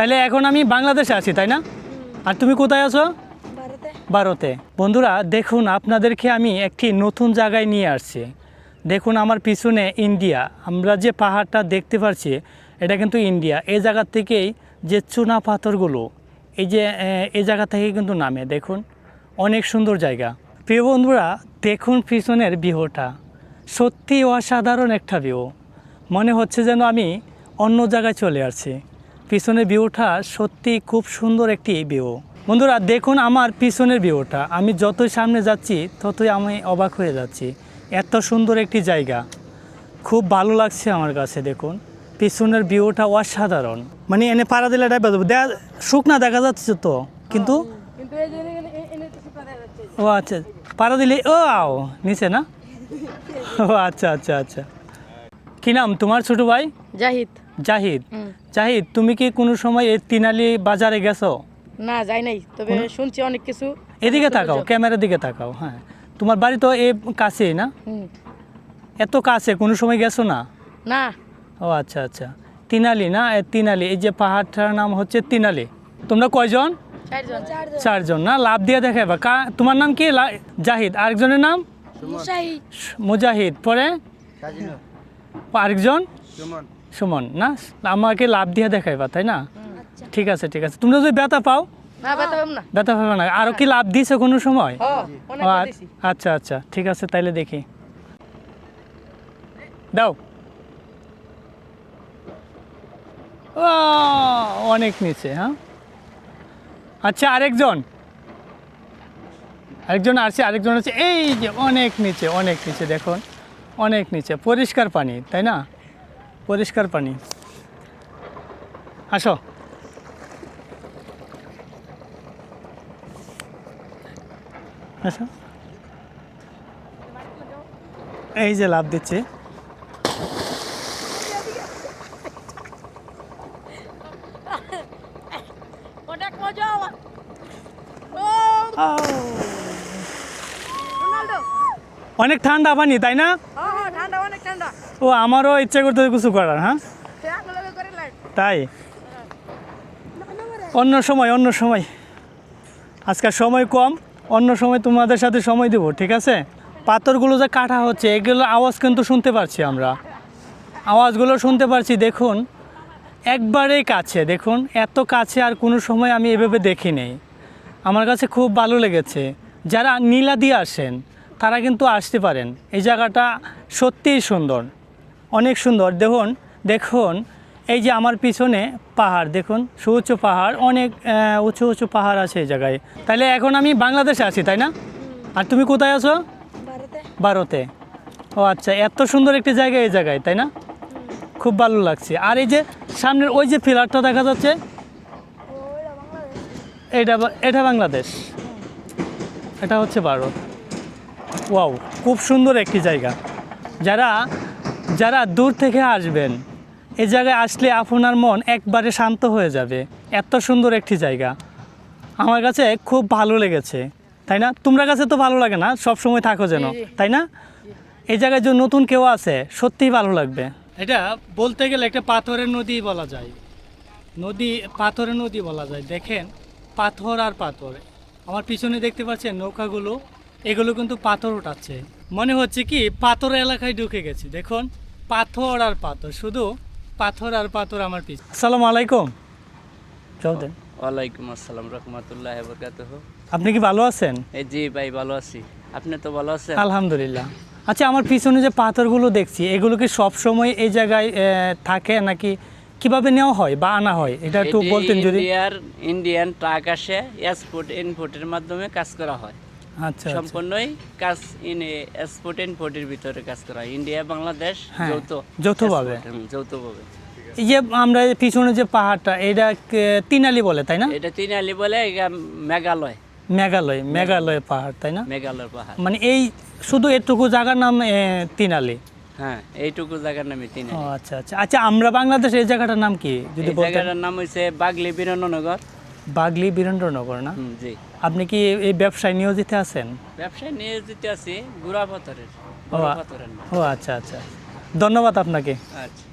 তাহলে এখন আমি বাংলাদেশে আছি তাই না? আর তুমি কোথায় আছো? ভারতে। বন্ধুরা দেখুন আপনাদেরকে আমি একটি নতুন জায়গায় নিয়ে আসছি। দেখুন আমার পিছনে ইন্ডিয়া। আমরা যে পাহাড়টা দেখতে পাচ্ছি এটা কিন্তু ইন্ডিয়া। এই জায়গা থেকেই যে চুনা পাথরগুলো এই যে এই জায়গা থেকে কিন্তু নামে দেখুন। অনেক সুন্দর জায়গা। প্রিয় বন্ধুরা দেখুন পিছনের ভিউটা। সত্যি অসাধারণ একটা ভিউ। মনে হচ্ছে যেন আমি অন্য জায়গায় চলে আসছি। পিছনের ভিউটা সত্যি খুব সুন্দর একটি ভিউ। বন্ধুরা দেখুন আমার পিছনের ভিউটা। আমি যতই সামনে যাচ্ছি ততই আমি অবাক হয়ে যাচ্ছি। এত সুন্দর একটি জায়গা। খুব ভালো লাগছে আমার কাছে দেখুন। পিছনের ভিউটা অসাধারণ। মানে এনে পাড়া দিলে বেরোবে। দেখা শুকনা দেখা যাচ্ছে তো কিন্তু কিন্তু এই যে এখানে- এ- এনে তো শুকা দেখা যাচ্ছে। ও আচ্ছা। পাড়া দিলে ও আও নিচে না? ও আচ্ছা আচ্ছা আচ্ছা। কি নাম? তোমার ছোট ভাই? জাহিদ। জাহিদ জাহিদ তুমি কি কোনো সময় এই তিনালি বাজারে গেছো? না যাই নাই। তবে শুনছি অনেক কিছু। এদিকে তাকাও ক্যামেরার দিকে তাকাও হ্যাঁ। তোমার বাড়ি তো এ কাছেই না? এত কাছে কোনো সময় গেছো না? না। ও আচ্ছা আচ্ছা। তিনালি না? এ তিনালি এই যে পাহাড়টার নাম হচ্ছে তিনালি। তোমরা কয়জন? চারজন। চারজন। না? লাভ দিয়ে দেখাবা কা তোমার নাম কি? লা- জাহিদ। আরেকজনের নাম? মুজাহিদ। পরে? আরেকজন? সুমন না? আমাকে লাভ দিয়ে দেখাইবা তাই না? ঠিক আছে ঠিক আছে। তোমরা যদি ব্যথা পাও না ব্যথা পাবো না। আরও কি লাভ দিছে কোনো সময়? আচ্ছা আচ্ছা ঠিক আছে তাইলে দেখি। দাও। অনেক নিচে হ্যাঁ? আচ্ছা আরেকজন। আরেকজন আছে আরেকজন আছে এই যে অনেক নিচে অনেক নিচে দেখুন। অনেক নিচে পরিষ্কার পানি তাই না? পরিষ্কার পানি। আসো। আসো। এই যে লাভ দিচ্ছে। অনেক ঠান্ডা পানি তাই না হ্যাঁ হ্যাঁ ঠান্ডা অনেক ঠান্ডা ও, আমারও ইচ্ছে করতে কিছু করার হ্যাঁ? তাই? অন্য সময় অন্য সময়। আজকাল সময় কম, অন্য সময় তোমাদের সাথে সময় দেবো, ঠিক আছে? পাথরগুলো যে কাটা হচ্ছে, এগুলো আওয়াজ কিন্তু শুনতে পারছি আমরা। আওয়াজগুলো শুনতে পারছি, দেখুন। একবারেই কাছে, দেখুন। এত কাছে আর কোনো সময় আমি এভাবে দেখি নেই। আমার কাছে খুব ভালো লেগেছে। যারা নীলা দিয়ে আসেন, তারা কিন্তু আসতে পারেন। এই জায়গাটা সত্যিই সুন্দর। অনেক সুন্দর। দেখুন দেখুন এই যে আমার পিছনে পাহাড় দেখুন সুউচ্চ পাহাড় অনেক উঁচু উঁচু পাহাড় আছে এই জায়গায়। তাহলে এখন আমি বাংলাদেশে আছি তাই না? আর তুমি কোথায় আছো? ভারতে। ও আচ্ছা এত সুন্দর একটি জায়গা এই জায়গায় তাই না? খুব ভালো লাগছে। আর এই যে সামনের ওই যে পিলারটা দেখা যাচ্ছে? এটা এটা বাংলাদেশ। এটা হচ্ছে ভারত। ওয়াও খুব সুন্দর একটি জায়গা। যারা যারা দূর থেকে আসবেন এই জায়গায় আসলে আপনার মন একবারে শান্ত হয়ে যাবে। এত সুন্দর একটি জায়গা। আমার কাছে খুব ভালো লেগেছে। তাই না? তোমরা কাছে তো ভালো লাগে না সব সময় থাকো যেন। তাই না? এই জায়গায় যে নতুন কেউ আছে সত্যিই ভালো লাগবে। এটা বলতে গেলে একটা পাথরের নদী বলা যায়। নদী পাথরের নদী বলা যায়। দেখেন পাথর আর পাথর। আমার পিছনে দেখতে পাচ্ছেন নৌকাগুলো। এগুলো কিন্তু পাথর উঠাচ্ছে। মনে হচ্ছে কি পাথর এলাকায় ঢুকে গেছি। দেখুন পাথর আর পাথর শুধু পাথর আর পাথর আমার পিছনে আসসালামু আলাইকুম। যাও ওয়ালাইকুম আসসালাম রহমতুল্লাহ বরকাতহ। আপনি কি ভালো আছেন? এই জি ভাই ভালো আছি। আপনি তো ভালো আছেন? আলহামদুলিল্লাহ। আচ্ছা আমার পিছনে যে পাথরগুলো দেখছি এগুলো কি সব সময় এই জায়গায় থাকে নাকি কীভাবে নেওয়া হয় বা আনা হয়? এটা একটু বলতেন যদি। ইন্ডিয়ান ট্রাক আসে এক্সপোর্ট ইনপোর্টের মাধ্যমে কাজ করা হয়। আচ্ছা আচ্ছা। সম্পূর্ণই কাজ ইন এক্সপোর্ট ইনপোর্টের ভিতরে কাজ করা। ইন্ডিয়া বাংলাদেশ যৌথ যৌথভাবে। যৌথভাবে। এই যে আমরা পিছনে যে পাহাড়টা এটা তিনালি বলে তাই না? এটা তিনালি বলে মেঘালয়। মেঘালয় মেঘালয় পাহাড় তাই না? মেঘালয় পাহাড়। মানে এই শুধু এটুকু জায়গার নাম তিনালি? হ্যাঁ এইটুকু জায়গার নামই তিনালি। আচ্ছা আচ্ছা। আচ্ছা আমরা বাংলাদেশ এই জায়গাটার নাম কি যদি জায়গাটার নাম হচ্ছে বাগলি বীরেন্দ্রনগর বাগলি বীরেন্দ্রনগর না? জি। আপনি কি এই ব্যবসায় নিয়োজিত আছেন? ব্যবসায় নিয়োজিত আছি গুড়া পাথরের ও আচ্ছা আচ্ছা। ধন্যবাদ আপনাকে। আচ্ছা।